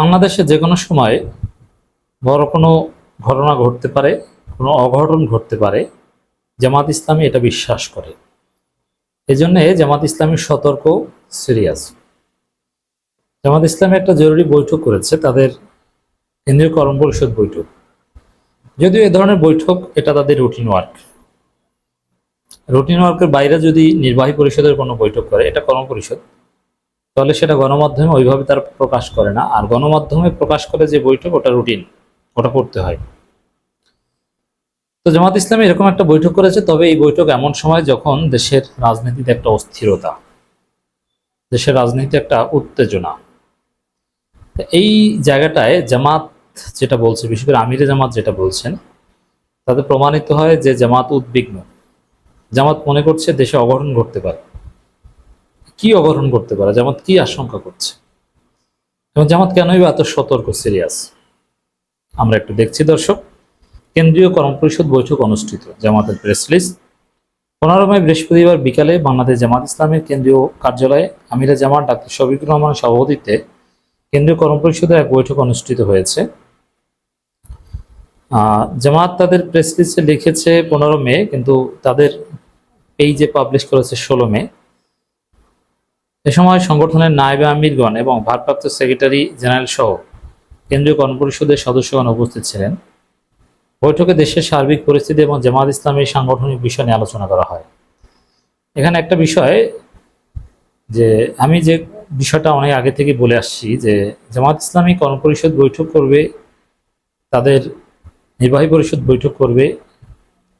বাংলাদেশে যে কোনো সময় বড় কোনো ঘটনা ঘটতে পারে, কোনো অঘটন ঘটতে পারে, জামাত ইসলামী এটা বিশ্বাস করে। এজন্যে জামাত ইসলামী সতর্ক, সিরিয়াস। জামাত ইসলামী একটা জরুরি বৈঠক করেছে, তাদের কেন্দ্রীয় কর্ম পরিষদ বৈঠক। যদিও এ ধরনের বৈঠক এটা তাদের রুটিন ওয়ার্ক রুটিন ওয়ার্কের বাইরে যদি নির্বাহী পরিষদের কোনো বৈঠক করে, এটা কর্ম পরিষদ। তাহলে সেটা গণমাধ্যমে ওইভাবে তারা প্রকাশ করে না। আর গণমাধ্যমে প্রকাশ করে যে বৈঠক, ওটা রুটিন, ওটা করতে হয়। তো জামাত ইসলাম এরকম একটা বৈঠক করেছে, তবে এই বৈঠক এমন সময় যখন দেশের রাজনীতিতে একটা অস্থিরতা, দেশের রাজনীতিতে একটা উত্তেজনা। এই জায়গাটায় জামাত যেটা বলছে, বিশেষ করে আমিরে জামাত যেটা বলছেন, তাতে প্রমাণিত হয় যে জামাত উদ্বিগ্ন। জামাত মনে করছে দেশে অঘটন ঘটতে পারে। কি অঘটন করতে পারে? জামাত কি আশঙ্কা করছে? এবং জামাত কেনই বা এত সতর্ক সিরিয়াস আমরা একটু দেখছি, দর্শক। কেন্দ্রীয় কর্ম পরিষদ বৈঠক অনুষ্ঠিত, জামাতের প্রেস লিস্ট পনেরো মে বৃহস্পতিবার বিকালে বাংলাদেশ জামাত ইসলামের কেন্দ্রীয় কার্যালয়ে আমিরা জামাত ডাক্তার শফিকুর রহমানের সভাপতিত্বে কেন্দ্রীয় কর্ম পরিষদের এক বৈঠক অনুষ্ঠিত হয়েছে। জামাত তাদের প্রেস লিস্টে লিখেছে পনেরো মে, কিন্তু তাদের পেজে পাবলিশ করেছে ষোলো মে। এ সময় সংগঠনের নায়েবে আমিরগণ এবং ভারপ্রাপ্ত সেক্রেটারি জেনারেল সহ কেন্দ্রীয় কর্মপরিষদের সদস্যগণ উপস্থিত ছিলেন। বৈঠকে দেশের সার্বিক পরিস্থিতি এবং জামাত ইসলামের সাংগঠনিক বিষয় নিয়ে আলোচনা করা হয়। এখানে একটা বিষয় যে আমি যে বিষয়টা অনেক আগে থেকে বলে আসছি যে জামাত ইসলামী কর্মপরিষদ বৈঠক করবে, তাদের নির্বাহী পরিষদ বৈঠক করবে,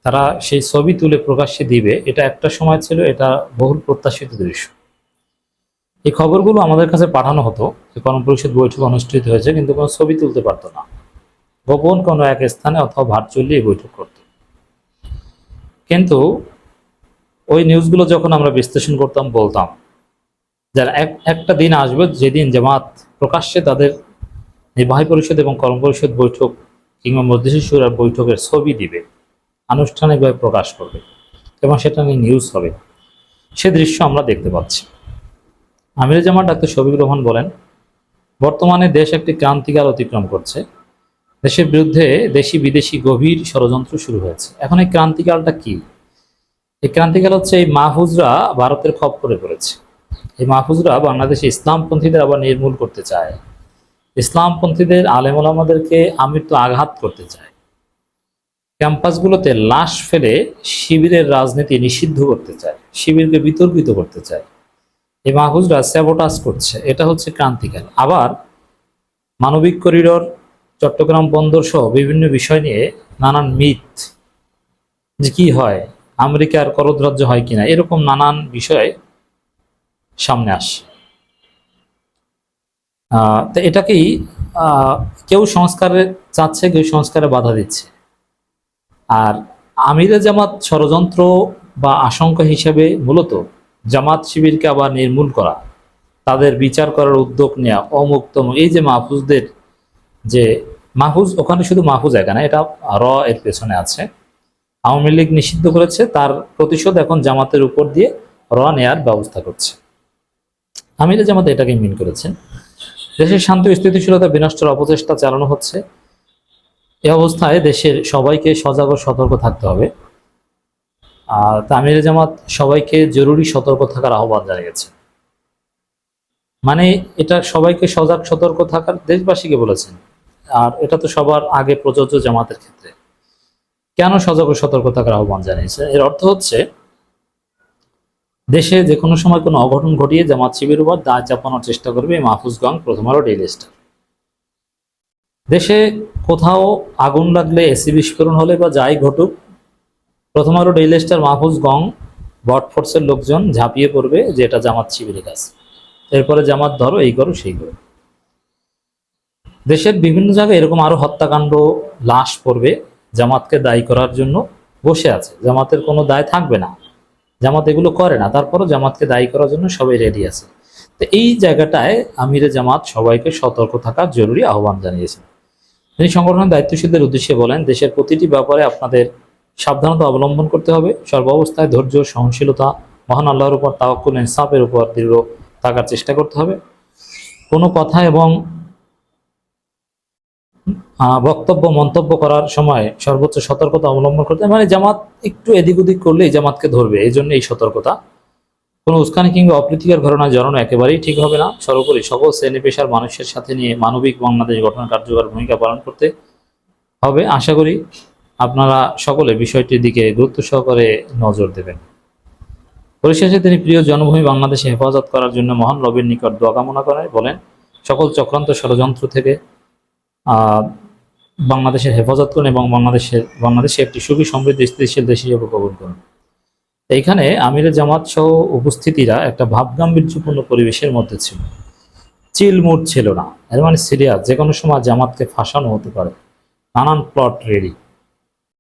তারা সেই ছবি তুলে প্রকাশ্যে দিবে, এটা একটা সময় ছিল, এটা বহুল প্রত্যাশিত দৃশ্য। এই খবরগুলো আমাদের কাছে পাঠানো হতো যে কর্মপরিষদ বৈঠক অনুষ্ঠিত হয়েছে, কিন্তু কোনো ছবি তুলতে পারতো না। গোপন কোনো এক স্থানে অথবা ভার্চুয়ালি এই বৈঠক করত। কিন্তু ওই নিউজগুলো যখন আমরা বিশ্লেষণ করতাম, বলতাম, যারা এক একটা দিন আসবে যেদিন জামাত প্রকাশ্যে তাদের নির্বাহী পরিষদ এবং কর্মপরিষদ বৈঠক কিংবা মজলিসি সুরার বৈঠকের ছবি দিবে, আনুষ্ঠানিকভাবে প্রকাশ করবে এবং সেটা নিয়ে নিউজ হবে। সে দৃশ্য আমরা দেখতে পাচ্ছি। আমির ডাক্তার শফিকুর রহমান বলেন, বর্তমানে দেশ একটি ক্রান্তিকাল অতিক্রম করছে। দেশের বিরুদ্ধে দেশি বিদেশি গভীর ষড়যন্ত্র শুরু হয়েছে। এখন এই ক্রান্তিকালটা কি? এই ক্রান্তিকাল হচ্ছে এই মাহফুজরা ভারতের খপ করে পড়েছে। এই মাহফুজরা বাংলাদেশে ইসলামপন্থীদের আবার নির্মূল করতে চায়। ইসলামপন্থীদের আলেমুল আমাদেরকে আমৃত্যু আঘাত করতে চায়। ক্যাম্পাসগুলোতে লাশ ফেলে শিবিরের রাজনীতি নিষিদ্ধ করতে চায়, শিবিরকে বিতর্কিত করতে চায়। এই মাহফুজরা স্যাবোটাজ করছে। এটা হচ্ছে ক্রান্তিকাল। আবার মানবিক করিডর, চট্টগ্রাম বন্দর সহ বিভিন্ন বিষয় নিয়ে নানান মিথ যে কি হয়, আমেরিকার করদ্রাজ্য হয় কিনা, এরকম নানান বিষয় সামনে আসে। তো এটাকেই কেউ সংস্কারে চাচ্ছে, কেউ সংস্কারে বাধা দিচ্ছে। আর আমিরে জামাত ষড়যন্ত্র বা আশঙ্কা হিসাবে মূলত জামাত শিবিরকে আবার নির্মূল করা। তাদের বিচার করার উদ্যোগ নেওয়া অমুক্ত এই যে মাহফুজদের যে মাহফুজ, ওখানে শুধু মাহফুজ একা না, এটা র এর পেছনে আছে। আওয়ামী লীগ নিষিদ্ধ করেছে, তার প্রতিশোধ এখন জামাতের উপর দিয়ে র নেয়ার ব্যবস্থা করছে। আমিরে জামাত এটাকে মিন করেছেন দেশের শান্তি স্থিতিশীলতা বিনষ্টের অপচেষ্টা চালানো হচ্ছে। এ অবস্থায় দেশের সবাইকে সজাগ ও সতর্ক থাকতে হবে। আর তামিরে জামাত সবাইকে জরুরি সতর্ক থাকার আহ্বান জানিয়েছে। মানে এটা সবাইকে সজাগ, সতর্ক থাকার দেশবাসীকে বলেছেন। আর এটা তো সবার আগে প্রযোজ্য জামাতের ক্ষেত্রে। কেন সজাগ ও সতর্ক থাকার আহ্বান জানিয়েছে? এর অর্থ হচ্ছে, দেশে যে কোনো সময় কোনো অঘটন ঘটিয়ে জামাত শিবির উপর দায় চাপানোর চেষ্টা করবে মাহফুজগঞ্জ প্রথম আলো ডেইলি স্টার। দেশে কোথাও আগুন লাগলে এসি বিস্ফোরণ হলে বা যাই ঘটুক প্রথম আলো ডেইলি স্টার মাহফুজ গং, বট ফোর্সের লোকজন ঝাঁপিয়ে পড়বে যে এটা জামাত শিবিরের কাছে এরপরে জামাত ধরো, এই করো, সেই করো। দেশের বিভিন্ন জায়গায় এরকম আরও হত্যাকাণ্ড, লাশ পড়বে, জামাতকে দায়ী করার জন্য বসে আছে। জামাতের কোনো দায় থাকবে না। জামাত এগুলো করে না, তারপরও জামাতকে দায়ী করার জন্য সবাই রেডি আছে। তো এই জায়গাটায় আমিরে জামাত সবাইকে সতর্ক থাকার জরুরি আহ্বান জানিয়েছেন তিনি সংগঠনের দায়িত্বশীলদের উদ্দেশ্যে বলেন, দেশের প্রতিটি ব্যাপারে আপনাদের সাবধানতা অবলম্বন করতে হবে। সর্বাবস্থায় ধৈর্য, সহনশীলতা, মহান আল্লাহর উপর তাওয়াক্কুল, ইনসাফের উপর দৃঢ় থাকার চেষ্টা করতে হবে। কোনো কথা এবং বক্তব্য, মন্তব্য করার সময় সর্বোচ্চ সতর্কতা অবলম্বন করতে। মানে জামাত একটু এদিক ওদিক করলেই জামাতকে ধরবে, এই জন্য এই সতর্কতা। কোনো উস্কানি কিংবা অপ্রীতিকর ঘটনায় জড়ানো একেবারেই ঠিক হবে না। সর্বোপরি সকল শ্রেণি পেশার মানুষের সাথে নিয়ে মানবিক বাংলাদেশ গঠন কার্যকর ভূমিকা পালন করতে হবে, আশা করি। আপনারা সকলে বিষয়টির দিকে গুরুত্ব সহকারে নজর দেবেন। পরিশেষে তিনি প্রিয় জন্মভূমি বাংলাদেশে হেফাজত করার জন্য মহান রবির নিকট দোয়া কামনা করেন বলেন, সকল চক্রান্ত ষড়যন্ত্র থেকে বাংলাদেশের হেফাজত করুন এবং বাংলাদেশের, বাংলাদেশে একটি সুখী সমৃদ্ধ স্থিতিশীল দেশ হিসেবে কবুল করুন। এইখানে আমিরের জামাত সহ উপস্থিতিরা একটা ভাবগাম্ভীর্যপূর্ণ পরিবেশের মধ্যে ছিল। চিল মুড ছিল না। এর মানে সিরিয়াস যে কোনো সময় জামাতকে ফাঁসানো হতে পারে। নানান প্লট রেডি।